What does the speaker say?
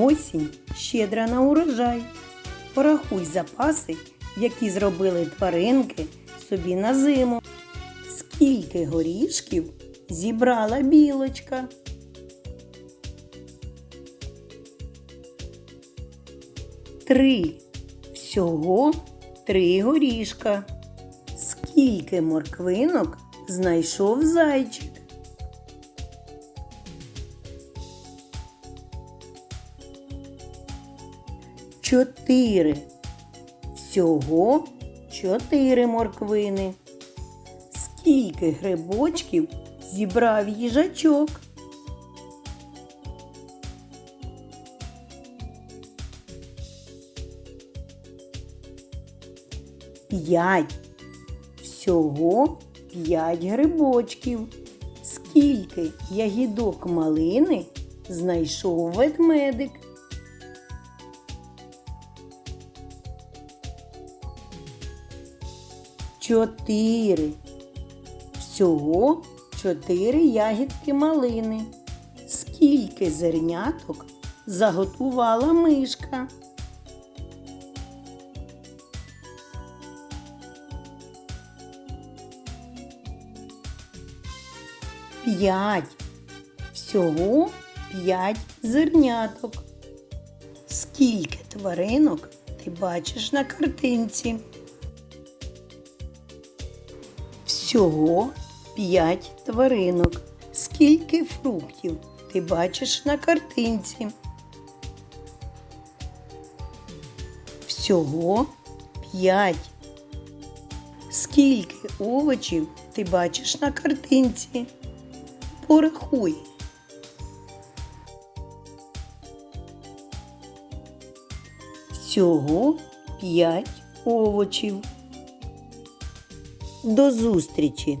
Осінь щедра на урожай. Порахуй запаси, які зробили тваринки собі на зиму. Скільки горішків зібрала білочка? Три. Всього три горішка. Скільки морквинок знайшов зайчик? Чотири. Всього чотири морквини. Скільки грибочків зібрав їжачок? П'ять. Всього п'ять грибочків. Скільки ягідок малини знайшов ведмедик? Чотири. Всього чотири ягідки малини. Скільки зерняток заготувала мишка? П'ять. Всього п'ять зерняток. Скільки тваринок ти бачиш на картинці? Всього п'ять тваринок. Скільки фруктів ти бачиш на картинці? Всього п'ять. Скільки овочів ти бачиш на картинці? Порахуй. Всього п'ять овочів. До зустрічі!